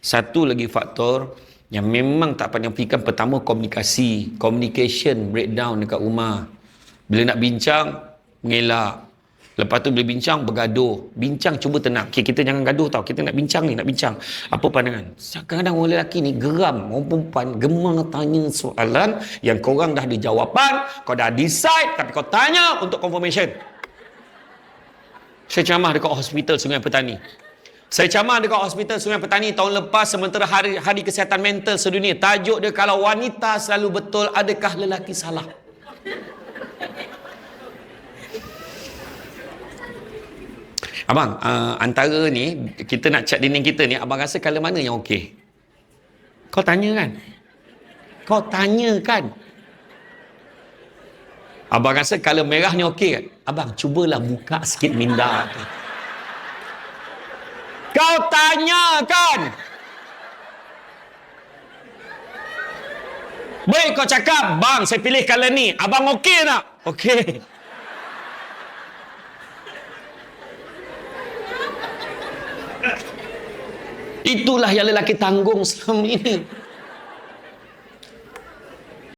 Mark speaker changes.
Speaker 1: Satu lagi faktor yang memang tak pandang fikirkan pertama komunikasi. Communication breakdown dekat rumah. Bila nak bincang, mengelak. Lepas tu bila bincang, bergaduh. Bincang cuba tenang. Okay, kita jangan gaduh tau. Kita nak bincang ni, nak bincang. Apa pandangan? Kadang-kadang orang lelaki ni geram. Orang perempuan gemar tanya soalan yang korang dah ada jawapan. Kau dah decide tapi kau tanya untuk confirmation. Saya ceramah dekat hospital Sungai Petani. Saya ceramah dekat hospital Sungai Petani tahun lepas sementara hari, hari kesihatan mental sedunia. Tajuk dia kalau wanita selalu betul, adakah lelaki salah? Abang, uh, antara ni, kita nak cat dinding kita ni, abang rasa color mana yang okey? Kau tanya kan? Kau tanya kan? Abang rasa color merah ni okey kan? Abang, cubalah buka sikit minda. Kau tanya kan? Baik kau cakap, bang saya pilih color ni. Abang okey tak? Okey. Itulah yang lelaki tanggung selama ini.